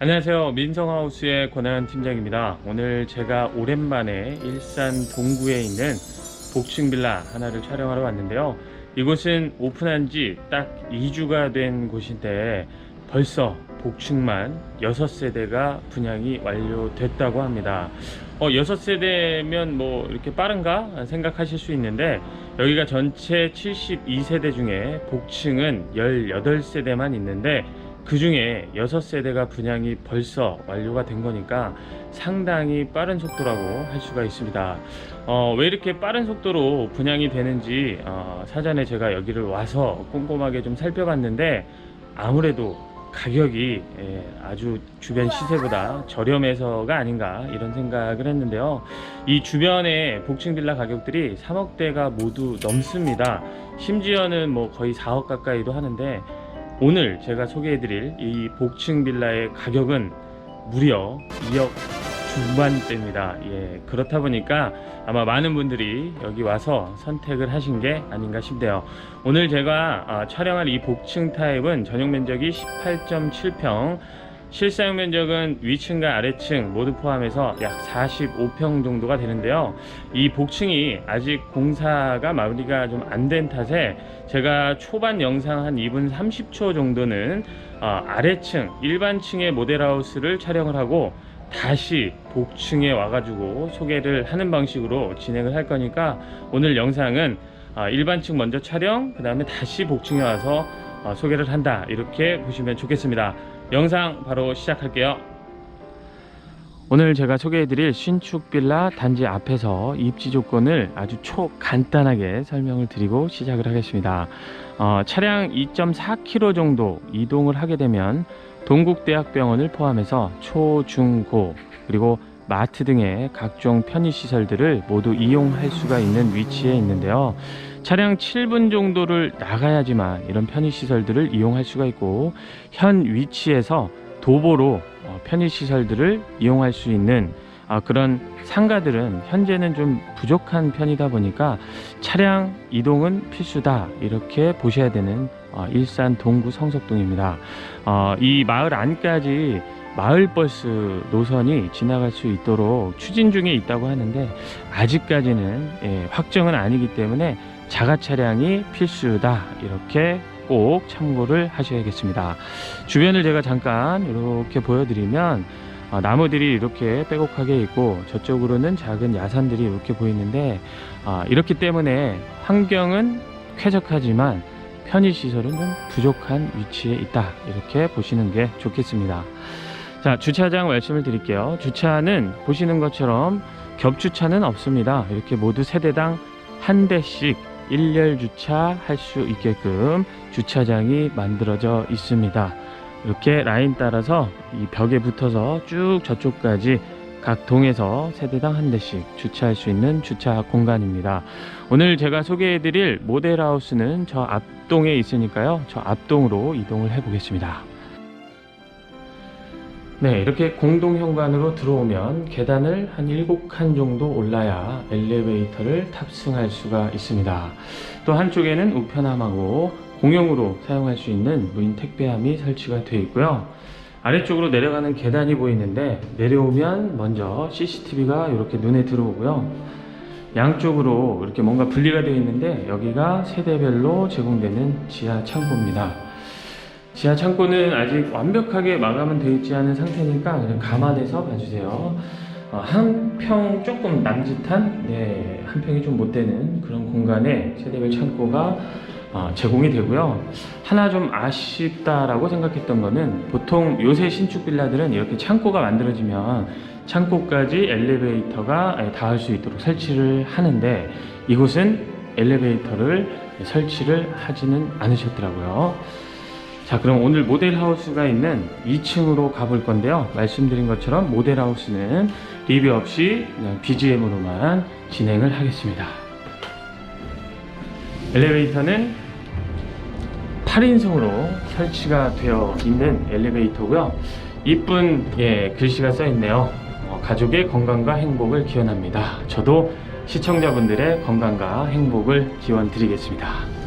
안녕하세요. 민성하우스의 권하연 팀장입니다. 오늘 제가 오랜만에 일산 동구에 있는 복층 빌라 하나를 촬영하러 왔는데요. 이곳은 오픈한 지 딱 2주가 된 곳인데 벌써 복층만 6세대가 분양이 완료됐다고 합니다. 어, 6세대면 뭐 이렇게 빠른가 생각하실 수 있는데 여기가 전체 72세대 중에 복층은 18세대만 있는데 그 중에 6세대가 분양이 벌써 완료가 된 거니까 상당히 빠른 속도라고 할 수가 있습니다. 어, 왜 이렇게 빠른 속도로 분양이 되는지 어, 사전에 제가 여기를 와서 꼼꼼하게 좀 살펴봤는데 아무래도 가격이 예, 아주 주변 시세보다 저렴해서가 아닌가 이런 생각을 했는데요. 이 주변의 복층 빌라 가격들이 3억대가 모두 넘습니다. 심지어는 뭐 거의 4억 가까이도 하는데 오늘 제가 소개해드릴 이 복층 빌라의 가격은 무려 2억 중반대입니다. 예, 그렇다 보니까 아마 많은 분들이 여기 와서 선택을 하신 게 아닌가 싶네요. 오늘 제가 아, 촬영할 이 복층 타입은 전용 면적이 18.7평, 실사용 면적은 위층과 아래층 모두 포함해서 약 45평 정도가 되는데요. 이 복층이 아직 공사가 마무리가 좀 안 된 탓에 제가 초반 영상 한 2분 30초 정도는 어, 아래층 일반층의 모델하우스를 촬영을 하고 다시 복층에 와가지고 소개를 하는 방식으로 진행을 할 거니까 오늘 영상은 어, 일반층 먼저 촬영 그 다음에 다시 복층에 와서 어, 소개를 한다 이렇게 보시면 좋겠습니다. 영상 바로 시작할게요. 오늘 제가 소개해드릴 신축 빌라 단지 앞에서 입지 조건을 아주 초 간단하게 설명을 드리고 시작을 하겠습니다. 어, 차량 2.4km 정도 이동을 하게 되면 동국대학병원을 포함해서 초, 중, 고 그리고 마트 등의 각종 편의시설들을 모두 이용할 수가 있는 위치에 있는데요. 차량 7분 정도를 나가야지만 이런 편의시설들을 이용할 수가 있고 현 위치에서 도보로 어, 편의시설들을 이용할 수 있는 아, 그런 상가들은 현재는 좀 부족한 편이다 보니까 차량 이동은 필수다 이렇게 보셔야 되는 어, 일산 동구 성석동입니다. 어, 이 마을 안까지 마을버스 노선이 지나갈 수 있도록 추진 중에 있다고 하는데 아직까지는 예, 확정은 아니기 때문에 자가 차량이 필수다 이렇게 꼭 참고를 하셔야겠습니다. 주변을 제가 잠깐 이렇게 보여드리면 어, 나무들이 이렇게 빼곡하게 있고 저쪽으로는 작은 야산들이 이렇게 보이는데 아, 이렇기 때문에 환경은 쾌적하지만 편의시설은 좀 부족한 위치에 있다 이렇게 보시는 게 좋겠습니다. 자 주차장 말씀을 드릴게요. 주차는 보시는 것처럼 겹주차는 없습니다. 이렇게 모두 세대당 한 대씩 일렬 주차할 수 있게끔 주차장이 만들어져 있습니다. 이렇게 라인 따라서 이 벽에 붙어서 쭉 저쪽까지 각 동에서 세대당 한 대씩 주차할 수 있는 주차 공간입니다. 오늘 제가 소개해드릴 모델하우스는 저 앞동에 있으니까요. 저 앞동으로 이동을 해보겠습니다. 네, 이렇게 공동 현관으로 들어오면 계단을 한 7칸 정도 올라야 엘리베이터를 탑승할 수가 있습니다. 또 한쪽에는 우편함하고 공용으로 사용할 수 있는 무인 택배함이 설치가 되어 있고요. 아래쪽으로 내려가는 계단이 보이는데 내려오면 먼저 CCTV가 이렇게 눈에 들어오고요. 양쪽으로 이렇게 뭔가 분리가 되어 있는데 여기가 세대별로 제공되는 지하 창고입니다. 지하 창고는 아직 완벽하게 마감은 되어 있지 않은 상태니까 그냥 감안해서 봐주세요. 어, 한평 조금 남짓한, 네, 한 평이 좀 못 되는 그런 공간에 세대별 창고가 어, 제공이 되고요. 하나 좀 아쉽다라고 생각했던 거는 보통 요새 신축 빌라들은 이렇게 창고가 만들어지면 창고까지 엘리베이터가 예, 닿을 수 있도록 설치를 하는데 이곳은 엘리베이터를 설치를 하지는 않으셨더라고요. 자, 그럼 오늘 모델하우스가 있는 2층으로 가볼 건데요. 말씀드린 것처럼 모델하우스는 리뷰 없이 그냥 BGM으로만 진행을 하겠습니다. 엘리베이터는 8인승으로 설치가 되어 있는 엘리베이터고요. 이쁜 예, 글씨가 써 있네요. 어, 가족의 건강과 행복을 기원합니다. 저도 시청자분들의 건강과 행복을 기원 드리겠습니다.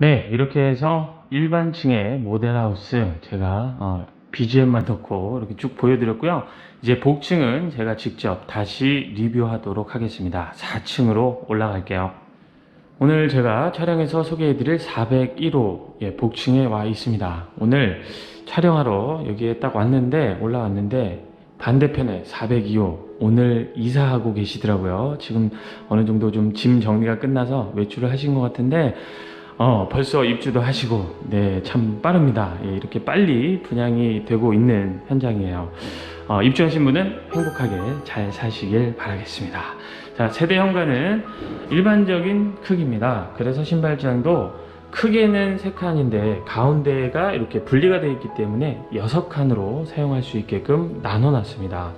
네, 이렇게 해서 일반층의 모델하우스 제가 어, BGM만 넣고 이렇게 쭉 보여드렸고요. 이제 복층은 제가 직접 다시 리뷰하도록 하겠습니다. 4층으로 올라갈게요. 오늘 제가 촬영해서 소개해드릴 401호 예, 복층에 와 있습니다. 오늘 촬영하러 여기에 딱 왔는데 올라왔는데 반대편에 402호 오늘 이사하고 계시더라고요. 지금 어느 정도 좀 짐 정리가 끝나서 외출을 하신 것 같은데 어, 벌써 입주도 하시고, 네, 참 빠릅니다. 예, 이렇게 빨리 분양이 되고 있는 현장이에요. 어, 입주하신 분은 행복하게 잘 사시길 바라겠습니다. 자, 세대 현관은 일반적인 크기입니다. 그래서 신발장도 크게는 3칸인데 가운데가 이렇게 분리가 되어 있기 때문에 6칸으로 사용할 수 있게끔 나눠 놨습니다.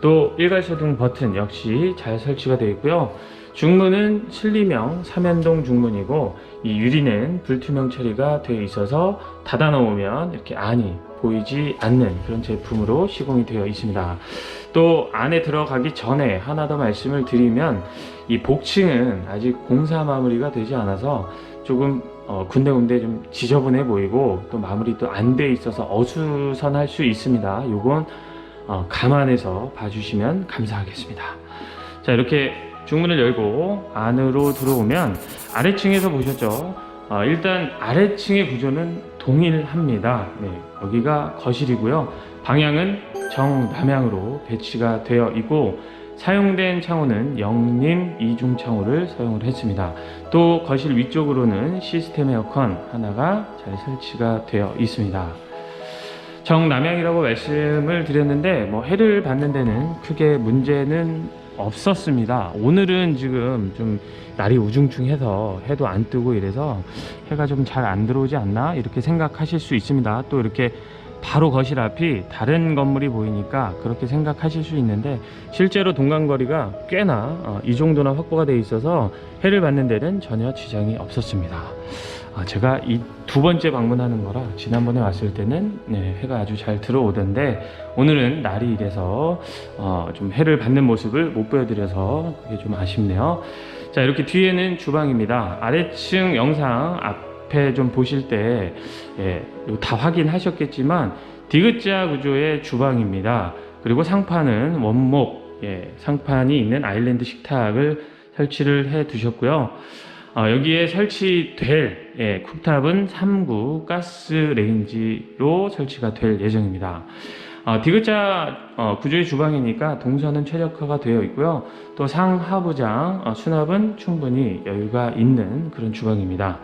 또 일괄소등 버튼 역시 잘 설치가 되어 있고요. 중문은 실리명 삼연동 중문이고 이 유리는 불투명 처리가 되어 있어서 닫아 놓으면 이렇게 안이 보이지 않는 그런 제품으로 시공이 되어 있습니다. 또 안에 들어가기 전에 하나 더 말씀을 드리면 이 복층은 아직 공사 마무리가 되지 않아서 조금 어, 군데군데 좀 지저분해 보이고 또 마무리도 안 돼 있어서 어수선할 수 있습니다. 요건 어, 감안해서 봐주시면 감사하겠습니다. 자 이렇게 중문을 열고 안으로 들어오면 아래층에서 보셨죠? 어, 일단 아래층의 구조는 동일합니다. 네, 여기가 거실이고요. 방향은 정남향으로 배치가 되어 있고 사용된 창호는 영림 이중 창호를 사용을 했습니다. 또 거실 위쪽으로는 시스템 에어컨 하나가 잘 설치가 되어 있습니다. 정남향이라고 말씀을 드렸는데 뭐 해를 받는 데는 크게 문제는 없었습니다. 오늘은 지금 좀 날이 우중충해서 해도 안 뜨고 이래서 해가 좀 잘 안 들어오지 않나 이렇게 생각하실 수 있습니다. 또 이렇게 바로 거실 앞이 다른 건물이 보이니까 그렇게 생각하실 수 있는데 실제로 동간거리가 꽤나 어, 이 정도나 확보가 되어 있어서 해를 받는 데는 전혀 지장이 없었습니다. 아, 제가 이 두 번째 방문하는 거라 지난번에 왔을 때는 네, 해가 아주 잘 들어오던데 오늘은 날이 이래서 어, 좀 해를 받는 모습을 못 보여드려서 그게 좀 아쉽네요. 자 이렇게 뒤에는 주방입니다. 아래층 영상 앞에 좀 보실 때 예, 확인하셨겠지만 디귿자 구조의 주방입니다. 그리고 상판은 원목 예, 상판이 있는 아일랜드 식탁을 설치를 해 두셨고요. 어, 여기에 설치될 예, 쿡탑은 3구 가스 레인지로 설치가 될 예정입니다. 어, 디귿자 어, 구조의 주방이니까 동선은 최적화가 되어 있고요. 또 상하부장 어, 수납은 충분히 여유가 있는 그런 주방입니다.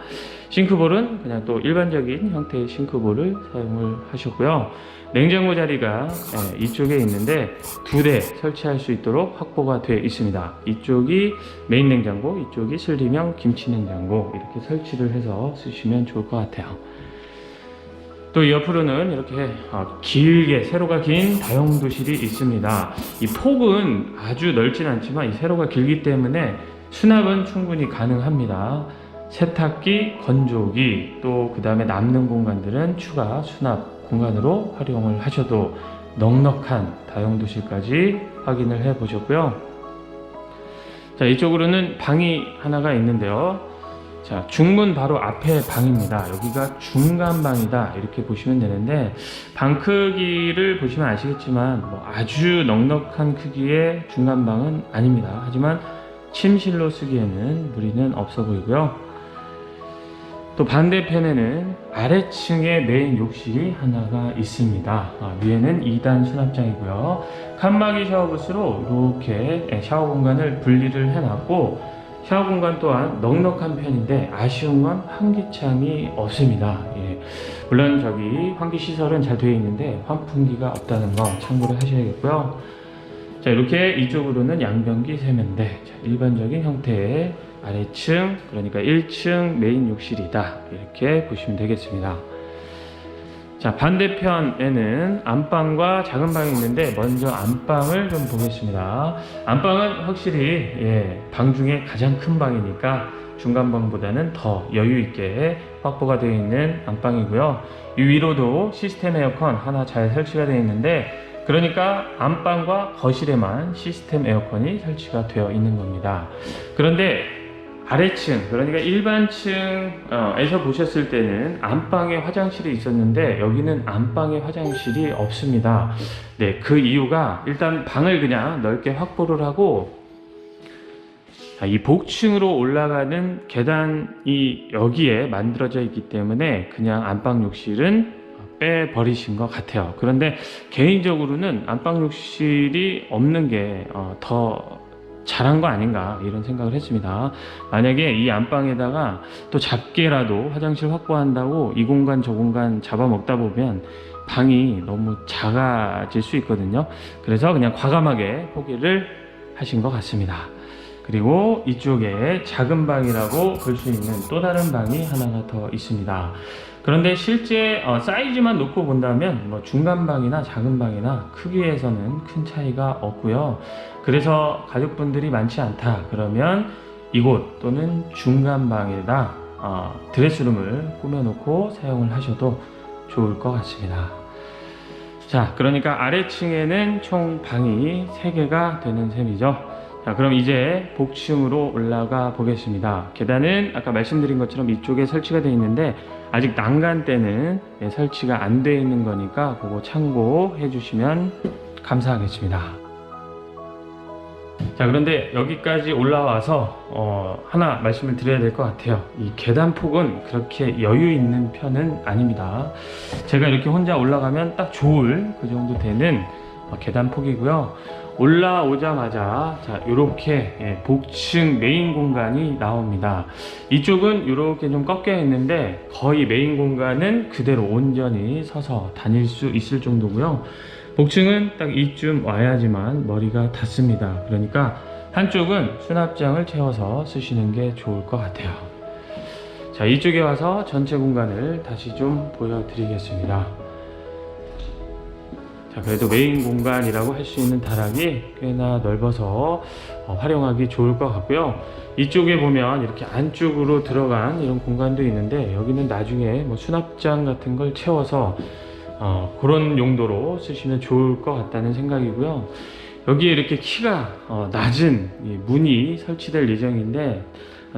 싱크볼은 그냥 또 일반적인 형태의 싱크볼을 사용을 하셨고요. 냉장고 자리가 예, 이쪽에 있는데 두 대 설치할 수 있도록 확보가 되어 있습니다. 이쪽이 메인 냉장고, 이쪽이 슬리명 김치 냉장고 이렇게 설치를 해서 쓰시면 좋을 것 같아요. 또 옆으로는 이렇게 어, 길게 세로가 긴 다용도실이 있습니다. 이 폭은 아주 넓진 않지만 이 세로가 길기 때문에 수납은 충분히 가능합니다. 세탁기, 건조기, 또 그 다음에 남는 공간들은 추가 수납 공간으로 활용을 하셔도 넉넉한 다용도실까지 확인을 해 보셨고요. 자, 이쪽으로는 방이 하나가 있는데요. 자, 중문 바로 앞에 방입니다. 여기가 중간 방이다. 이렇게 보시면 되는데, 방 크기를 보시면 아시겠지만, 뭐 아주 넉넉한 크기의 중간 방은 아닙니다. 하지만 침실로 쓰기에는 무리는 없어 보이고요. 또 반대편에는 아래층에 메인 욕실이 하나가 있습니다. 아, 위에는 2단 수납장이고요. 칸막이 샤워부스로 이렇게 샤워 공간을 분리를 해놨고 샤워 공간 또한 넉넉한 편인데 아쉬운 건 환기창이 없습니다. 예. 물론 저기 환기 시설은 잘 되어 있는데 환풍기가 없다는 거 참고를 하셔야겠고요. 자 이렇게 이쪽으로는 양변기 세면대 자, 일반적인 형태의 아래층 그러니까 1층 메인 욕실이다 이렇게 보시면 되겠습니다 자 반대편에는 안방과 작은 방이 있는데 먼저 안방을 좀 보겠습니다 안방은 확실히 예, 방 중에 가장 큰 방이니까 중간 방보다는 더 여유 있게 확보가 되어 있는 안방이고요 이 위로도 시스템 에어컨 하나 잘 설치가 되어 있는데 그러니까 안방과 거실에만 시스템 에어컨이 설치가 되어 있는 겁니다. 그런데 아래층 그러니까 일반층에서 보셨을 때는 안방에 화장실이 있었는데 여기는 안방에 화장실이 없습니다. 네, 그 이유가 일단 방을 그냥 넓게 확보를 하고 자, 이 복층으로 올라가는 계단이 여기에 만들어져 있기 때문에 그냥 안방 욕실은 빼버리신 것 같아요. 그런데 개인적으로는 안방 욕실이 없는 게 어, 더 잘한 거 아닌가 이런 생각을 했습니다. 만약에 이 안방에다가 또 작게라도 화장실 확보한다고 이 공간 저 공간 잡아먹다 보면 방이 너무 작아질 수 있거든요. 그래서 그냥 과감하게 포기를 하신 것 같습니다. 그리고 이쪽에 작은 방이라고 볼 수 있는 또 다른 방이 하나가 더 있습니다. 그런데 실제 어, 사이즈만 놓고 본다면 뭐 중간 방이나 작은 방이나 크기에서는 큰 차이가 없고요. 그래서 가족분들이 많지 않다 그러면 이곳 또는 중간 방에다 어, 드레스룸을 꾸며놓고 사용을 하셔도 좋을 것 같습니다. 자, 그러니까 아래층에는 총 방이 3개가 되는 셈이죠. 자, 그럼 이제 복층으로 올라가 보겠습니다. 계단은 아까 말씀드린 것처럼 이쪽에 설치가 되어 있는데 아직 난간 때는 예, 설치가 안 되어 있는 거니까 그거 참고해 주시면 감사하겠습니다. 자, 그런데 여기까지 올라와서 어, 하나 말씀을 드려야 될 것 같아요. 이 계단 폭은 그렇게 여유 있는 편은 아닙니다. 제가 이렇게 혼자 올라가면 딱 좋을 그 정도 되는 어, 계단 폭이고요. 올라오자마자 자 이렇게 복층 메인 공간이 나옵니다. 이쪽은 이렇게 좀 꺾여 있는데 거의 메인 공간은 그대로 온전히 서서 다닐 수 있을 정도고요. 복층은 딱 이쯤 와야지만 머리가 닿습니다. 그러니까 한쪽은 수납장을 채워서 쓰시는 게 좋을 것 같아요. 자 이쪽에 와서 전체 공간을 다시 좀 보여드리겠습니다. 자, 그래도 메인 공간이라고 할 수 있는 다락이 꽤나 넓어서 어, 활용하기 좋을 것 같고요. 이쪽에 보면 이렇게 안쪽으로 들어간 이런 공간도 있는데 여기는 나중에 뭐 수납장 같은 걸 채워서 어, 그런 용도로 쓰시면 좋을 것 같다는 생각이고요. 여기에 이렇게 키가 어, 낮은 이 문이 설치될 예정인데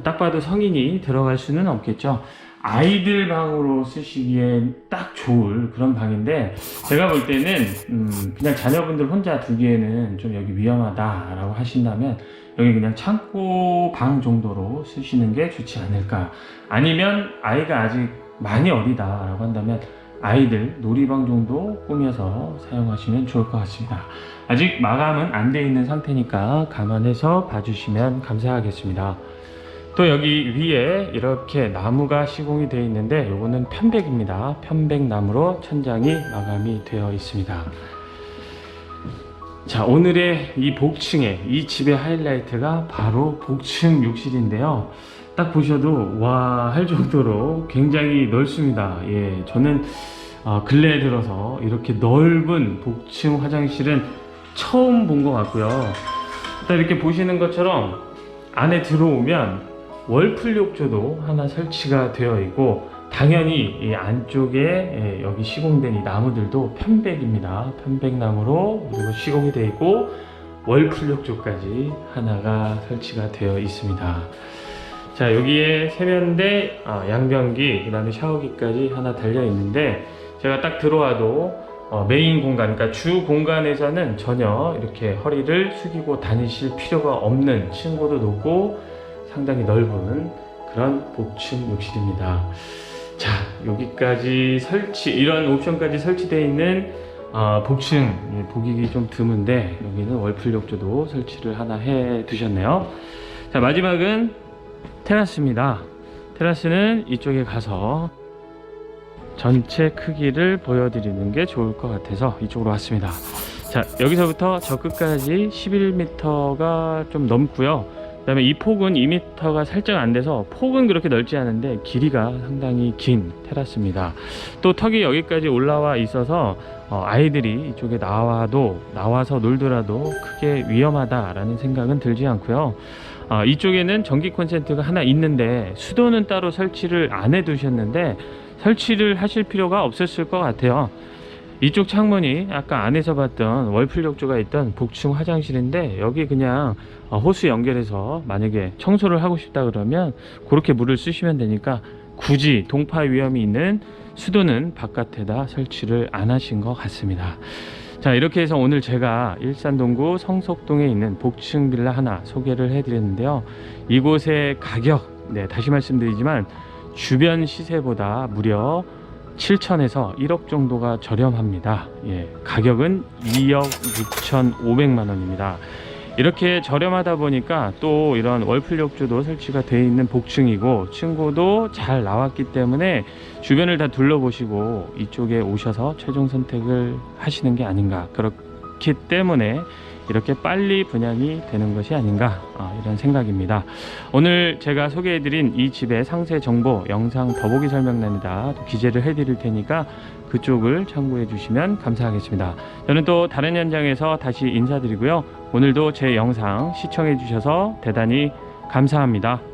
딱 봐도 성인이 들어갈 수는 없겠죠. 아이들 방으로 쓰시기엔 딱 좋을 그런 방인데 제가 볼 때는 음, 그냥 자녀분들 혼자 두기에는 좀 여기 위험하다라고 하신다면 여기 그냥 창고 방 정도로 쓰시는 게 좋지 않을까. 아니면 아이가 아직 많이 어리다라고 한다면 아이들 놀이방 정도 꾸며서 사용하시면 좋을 것 같습니다. 아직 마감은 안 돼 있는 상태니까 감안해서 봐주시면 감사하겠습니다 또 여기 위에 이렇게 나무가 시공이 되어 있는데 요거는 편백입니다. 편백나무로 천장이 마감이 되어 있습니다. 자 오늘의 이 복층의 이 집의 하이라이트가 바로 복층 욕실인데요. 딱 보셔도 와 할 정도로 굉장히 넓습니다. 예, 저는 어, 근래에 들어서 이렇게 넓은 복층 화장실은 처음 본 것 같고요. 딱 이렇게 보시는 것처럼 안에 들어오면 월풀 욕조도 하나 설치가 되어 있고 당연히 이 안쪽에 예, 여기 시공된 이 나무들도 편백입니다. 편백나무로 그리고 시공이 되어 있고 월풀 욕조까지 하나가 설치가 되어 있습니다. 자 여기에 세면대, 아, 양변기, 그 다음에 샤워기까지 하나 달려 있는데 제가 딱 들어와도 어, 메인 공간, 그러니까 주 공간에서는 전혀 이렇게 허리를 숙이고 다니실 필요가 없는 층고도 높고 상당히 넓은 그런 복층 욕실입니다. 자, 여기까지 설치, 이런 옵션까지 설치되어 있는 어, 복층 예, 보기 좀 드문데 여기는 월풀 욕조도 설치를 하나 해 두셨네요. 자, 마지막은 테라스입니다. 테라스는 이쪽에 가서 전체 크기를 보여드리는 게 좋을 것 같아서 이쪽으로 왔습니다. 자, 여기서부터 저 끝까지 11m가 좀 넘고요. 그 다음에 이 폭은 2m가 살짝 안 돼서 폭은 그렇게 넓지 않은데 길이가 상당히 긴 테라스입니다. 또 턱이 여기까지 올라와 있어서 어, 아이들이 이쪽에 나와도 나와서 놀더라도 크게 위험하다라는 생각은 들지 않고요. 어, 이쪽에는 전기 콘센트가 하나 있는데 수도는 따로 설치를 안 해두셨는데 설치를 하실 필요가 없었을 것 같아요. 이쪽 창문이 아까 안에서 봤던 월풀 욕조가 있던 복층 화장실인데 여기 그냥 어, 호수 연결해서 만약에 청소를 하고 싶다 그러면 그렇게 물을 쓰시면 되니까 굳이 동파 위험이 있는 수도는 바깥에다 설치를 안 하신 것 같습니다. 자 이렇게 해서 오늘 제가 일산 동구 성석동에 있는 복층 빌라 하나 소개를 해드렸는데요. 이곳의 가격 네 다시 말씀드리지만 주변 시세보다 무려 7천에서 1억 정도가 저렴합니다. 예, 가격은 2억 6,500만 원입니다. 이렇게 저렴하다 보니까 또 이런 월풀 욕조도 설치가 되어 있는 복층이고 층고도 잘 나왔기 때문에 주변을 다 둘러보시고 이쪽에 오셔서 최종 선택을 하시는 게 아닌가 그렇기 때문에 이렇게 빨리 분양이 되는 것이 아닌가 아, 이런 생각입니다. 오늘 제가 소개해드린 이 집의 상세 정보 영상 더보기 설명란에다 또 기재를 해드릴 테니까 그쪽을 참고해 주시면 감사하겠습니다. 저는 또 다른 현장에서 다시 인사드리고요. 오늘도 제 영상 시청해 주셔서 대단히 감사합니다.